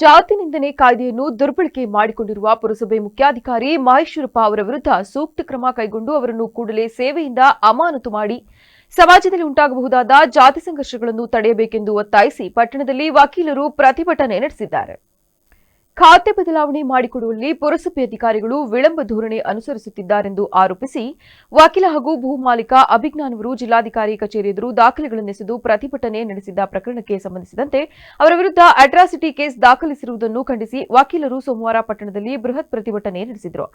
ಜಾತಿ ನಿಂದನೆ ಕಾಯ್ದೆಯನ್ನು ದುರ್ಬಳಕೆ ಮಾಡಿಕೊಂಡಿರುವ ಪುರಸಭೆ ಮುಖ್ಯಾಧಿಕಾರಿ ಮಹೇಶ್ವರಪ್ಪ ಅವರ ವಿರುದ್ಧ ಸೂಕ್ತ ಕ್ರಮ ಕೈಗೊಂಡು ಅವರನ್ನು ಕೂಡಲೇ ಸೇವೆಯಿಂದ ಅಮಾನತು ಮಾಡಿ ಸಮಾಜದಲ್ಲಿ ಉಂಟಾಗಬಹುದಾದ ಜಾತಿ ಸಂಘರ್ಷಗಳನ್ನು ತಡೆಯಬೇಕೆಂದು ಒತ್ತಾಯಿಸಿ ಪಟ್ಟಣದಲ್ಲಿ ವಕೀಲರು ಪ್ರತಿಭಟನೆ ನಡೆಸಿದ್ದಾರೆ. ಖಾತೆ ಬದಲಾವಣೆ ಮಾಡಿಕೊಡುವಲ್ಲಿ ಪುರಸಭೆ ಅಧಿಕಾರಿಗಳು ವಿಳಂಬ ಧೋರಣೆ ಅನುಸರಿಸುತ್ತಿದ್ದಾರೆಂದು ಆರೋಪಿಸಿ ವಕೀಲ ಹಾಗೂ ಭೂಮಾಲೀಕ ಅಭಿಜ್ಞಾನವರು ಜಿಲ್ಲಾಧಿಕಾರಿ ಕಚೇರಿ ಎದುರು ದಾಖಲೆಗಳನ್ನೆಸೆದು ಪ್ರತಿಭಟನೆ ನಡೆಸಿದ್ದ ಪ್ರಕರಣಕ್ಕೆ ಸಂಬಂಧಿಸಿದಂತೆ ಅವರ ವಿರುದ್ಧ ಅಟ್ರಾಸಿಟಿ ಕೇಸ್ ದಾಖಲಿಸಿರುವುದನ್ನು ಖಂಡಿಸಿ ವಕೀಲರು ಸೋಮವಾರ ಪಟ್ಟಣದಲ್ಲಿ ಬೃಹತ್ ಪ್ರತಿಭಟನೆ ನಡೆಸಿದರು.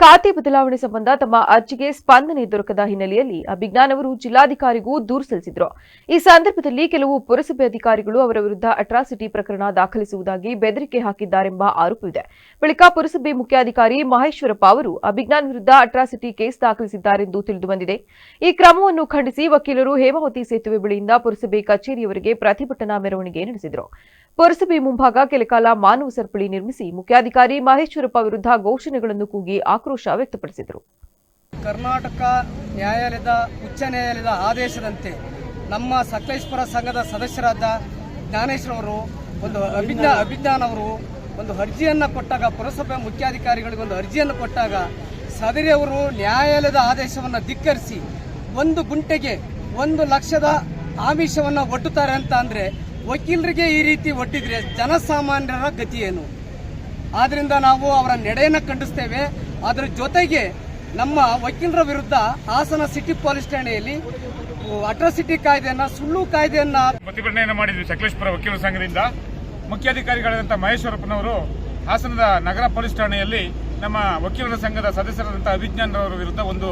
ಖಾತೆ ಬದಲಾವಣೆ ಸಂಬಂಧ ತಮ್ಮ ಅರ್ಜಿಗೆ ಸ್ಪಂದನೆ ದೊರಕದ ಹಿನ್ನೆಲೆಯಲ್ಲಿ ಅಭಿಜ್ಞಾನವರು ಜಿಲ್ಲಾಧಿಕಾರಿಗೂ ದೂರು ಸಲ್ಲಿಸಿದ್ರು. ಈ ಸಂದರ್ಭದಲ್ಲಿ ಕೆಲವು ಪುರಸಭೆ ಅಧಿಕಾರಿಗಳು ಅವರ ವಿರುದ್ಧ ಅಟ್ರಾಸಿಟಿ ಪ್ರಕರಣ ದಾಖಲಿಸುವುದಾಗಿ ಬೆದರಿಕೆ ಹಾಕಿದ್ದಾರೆಂಬ ಆರೋಪವಿದೆ. ಬಳಿಕ ಪುರಸಭೆ ಮುಖ್ಯಾಧಿಕಾರಿ ಮಹೇಶ್ವರಪ್ಪ ಅವರು ಅಭಿಜ್ಞಾನ್ ವಿರುದ್ಧ ಅಟ್ರಾಸಿಟಿ ಕೇಸ್ ದಾಖಲಿಸಿದ್ದಾರೆಂದು ತಿಳಿದುಬಂದಿದೆ. ಈ ಕ್ರಮವನ್ನು ಖಂಡಿಸಿ ವಕೀಲರು ಹೇಮಾವತಿ ಸೇತುವೆ ಬಳಿಯಿಂದ ಪುರಸಭೆ ಕಚೇರಿಯವರೆಗೆ ಪ್ರತಿಭಟನಾ ಮೆರವಣಿಗೆ ನಡೆಸಿದರು. ಪುರಸಭೆ ಮುಂಭಾಗ ಕೆಲಕಾಲ ಮಾನವ ಸರಪಳಿ ನಿರ್ಮಿಸಿ ಮುಖ್ಯಾಧಿಕಾರಿ ಮಹೇಶ್ವರಪ್ಪ ವಿರುದ್ಧ ಘೋಷಣೆಗಳನ್ನು ಕೂಗಿ ಆಕ್ರೋಶ ವ್ಯಕ್ತಪಡಿಸಿದರು. ಕರ್ನಾಟಕ ನ್ಯಾಯಾಲಯದ, ಉಚ್ಚ ನ್ಯಾಯಾಲಯದ ಆದೇಶದಂತೆ ನಮ್ಮ ಸಕಲೇಶ್ವರ ಸಂಘದ ಸದಸ್ಯರಾದ ಜ್ಞಾನೇಶ್ವರವರು ಒಂದು ಅಭಿಜ್ಞಾ, ಅಭಿಜ್ಞಾನ್ ಅವರು ಒಂದು ಅರ್ಜಿಯನ್ನು ಕೊಟ್ಟಾಗ, ಪುರಸಭೆ ಮುಖ್ಯಾಧಿಕಾರಿಗಳಿಗೆ ಒಂದು ಅರ್ಜಿಯನ್ನು ಕೊಟ್ಟಾಗ ಸದರಿ ಅವರು ನ್ಯಾಯಾಲಯದ ಆದೇಶವನ್ನು ಧಿಕ್ಕರಿಸಿ ಒಂದು ಗುಂಟೆಗೆ ಒಂದು ಲಕ್ಷದ ಆಮಿಷವನ್ನು ಒಡ್ಡುತ್ತಾರೆ ಅಂತ ಅಂದರೆ ವಕೀಲರಿಗೆ ಈ ರೀತಿ ಒಡ್ಡಿದ್ರೆ ಜನಸಾಮಾನ್ಯರ ಗತಿ ಏನು? ಆದ್ರಿಂದ ನಾವು ಅವರ ನಡೆಯನ್ನು ಖಂಡಿಸ್ತೇವೆ. ಅದರ ಜೊತೆಗೆ ನಮ್ಮ ವಕೀಲರ ವಿರುದ್ಧ ಹಾಸನ ಸಿಟಿ ಪೊಲೀಸ್ ಠಾಣೆಯಲ್ಲಿ ಅಟ್ರಾಸಿಟಿ ಕಾಯ್ದೆಯನ್ನ, ಸುಳ್ಳು ಕಾಯ್ದೆಯನ್ನ ಪ್ರತಿಭಟನೆಯನ್ನು ಮಾಡಿದ್ವಿ ಸಕಲೇಶ್ಪುರ ವಕೀಲರ ಸಂಘದಿಂದ. ಮುಖ್ಯಾಧಿಕಾರಿಗಳಾದಂಥ ಮಹೇಶ್ವರಪ್ಪನವರು ಹಾಸನದ ನಗರ ಪೊಲೀಸ್ ಠಾಣೆಯಲ್ಲಿ ನಮ್ಮ ವಕೀಲರ ಸಂಘದ ಸದಸ್ಯರಾದಂಥ ಅಭಿಜ್ಞಾನ್ ಅವರ ವಿರುದ್ಧ ಒಂದು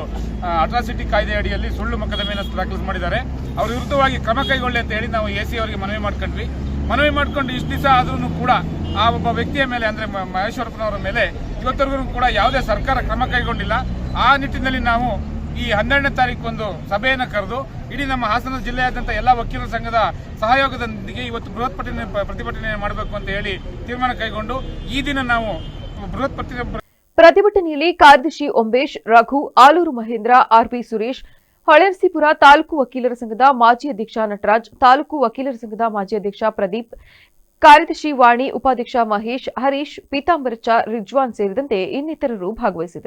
ಅಟ್ರಾಸಿಟಿ ಕಾಯ್ದೆ ಅಡಿಯಲ್ಲಿ ಸುಳ್ಳು ಮೊಕದ್ದಮೆಯನ್ನು ದಾಖಲು ಮಾಡಿದ್ದಾರೆ. ಅವರ ವಿರುದ್ಧವಾಗಿ ಕ್ರಮ ಕೈಗೊಳ್ಳಿ ಅಂತ ಹೇಳಿ ನಾವು ಎ ಸಿ ಅವರಿಗೆ ಮನವಿ ಮಾಡ್ಕೊಂಡ್ವಿ. ಮನವಿ ಮಾಡ್ಕೊಂಡು ಇಷ್ಟು ದಿವಸ ಆದ್ರೂ ಕೂಡ ಆ ಒಬ್ಬ ವ್ಯಕ್ತಿಯ ಮೇಲೆ ಅಂದ್ರೆ ಮಹೇಶ್ವರಪ್ಪನವರ ಮೇಲೆ ಇವತ್ತರೆಗೂ ಕೂಡ ಯಾವುದೇ ಸರ್ಕಾರ ಕ್ರಮ ಕೈಗೊಂಡಿಲ್ಲ. ಆ ನಿಟ್ಟಿನಲ್ಲಿ ನಾವು ಈ ಹನ್ನೆರಡನೇ ತಾರೀಕು ಒಂದು ಸಭೆಯನ್ನು ಕರೆದು ಇಡೀ ನಮ್ಮ ಹಾಸನ ಜಿಲ್ಲೆಯಾದ್ಯಂತ ಎಲ್ಲ ವಕೀಲರ ಸಂಘದ ಸಹಯೋಗದೊಂದಿಗೆ ಇವತ್ತು ಬೃಹತ್ ಪ್ರತಿಭಟನೆ ಪ್ರತಿಭಟನೆ ಮಾಡಬೇಕು ಅಂತ ಹೇಳಿ ತೀರ್ಮಾನ ಕೈಗೊಂಡು ಈ ದಿನ ನಾವು ಬೃಹತ್ ಪ್ರತಿಭಟನೆ ಪ್ರತಿಭಟನೆಯಲ್ಲಿ ಕಾರ್ಯದರ್ಶಿ ಒಂಬೇಶ್ ರಘು, ಆಲೂರು ಮಹೇಂದ್ರ, ಆರ್ಪಿ ಸುರೇಶ್ ಹೊಳೆರಸೀಪುರ ತಾಲೂಕು ವಕೀಲರ ಸಂಘದ ಮಾಜಿ ಅಧ್ಯಕ್ಷ ನಟರಾಜ್, ತಾಲೂಕು ವಕೀಲರ ಸಂಘದ ಮಾಜಿ ಅಧ್ಯಕ್ಷ ಪ್ರದೀಪ್, ಕಾರ್ಯದರ್ಶಿ ವಾಣಿ, ಉಪಾಧ್ಯಕ್ಷ ಮಹೇಶ್, ಹರೀಶ್, ಪೀತಾಂಬರಚ, ರಿಜ್ವಾನ್ ಸೇರಿದಂತೆ ಇನ್ನಿತರರು ಭಾಗವಹಿಸಿದರು